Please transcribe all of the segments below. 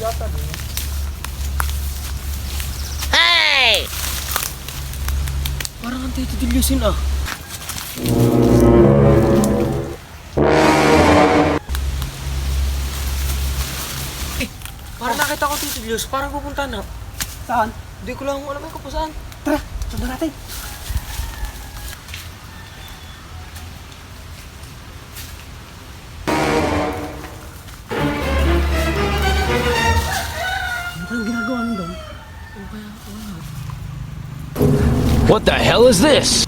yata din. Hey! Parang ang tayo dilusin ah. Eh, parang oh. nakita ko Tito Dios, parang pupunta na. Saan? Hindi ko lang alam kung saan. Tara, sundan natin. Ginagawa What the hell is this?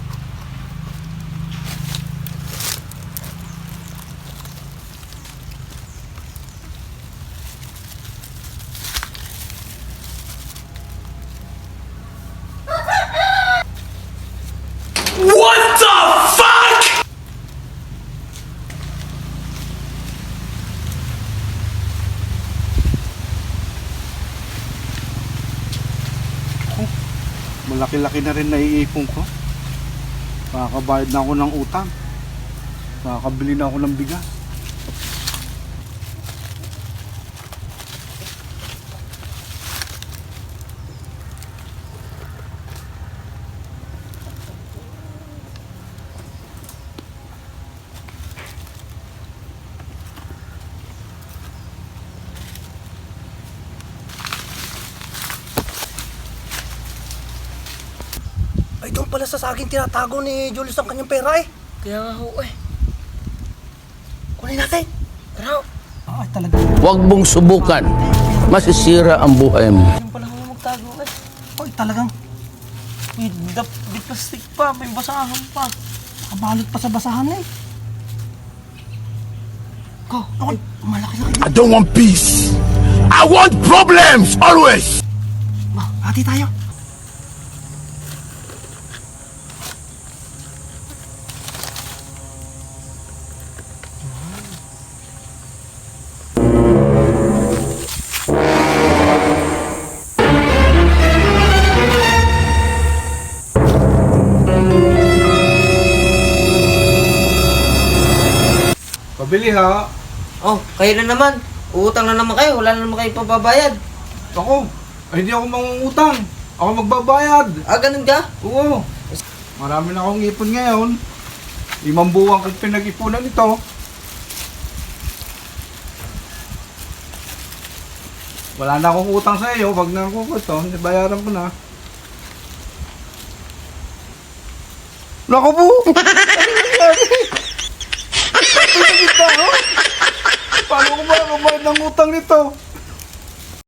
Malaki-laki na rin naiipon ko. Makakabayad na ako ng utang. Makakabili na ako ng bigas. Pala sa saging tinatago ni Julius ang kanyang pera eh. Kaya nga ho eh. Kunin natin. Tara, Ay, talaga. Huwag mong subukan. Masisira ang buhay mo. yung pala ho magtago eh. Ay, talagang May dap, di plastic pa, may basahan pa. nakabalot pa sa basahan eh. Ko, ay, malaki-laki. I don't want peace. I want problems always. Ma, hati tayo. Pabili ha. Oh, kayo na naman. Uutang na naman kayo, wala na naman kayo pababayad. Ako, ay hindi ako mangungutang. Ako magbabayad. Ah, ganun ka? Oo. Marami na akong ipon ngayon. Limang buwan kong pinag-ipunan ito. Wala na akong utang sa iyo. Wag na ako ito. Bayaran ko na. Naku po! Ano nangyari? Ito na kita, oh. Paano ko ba kumayad ng utang nito?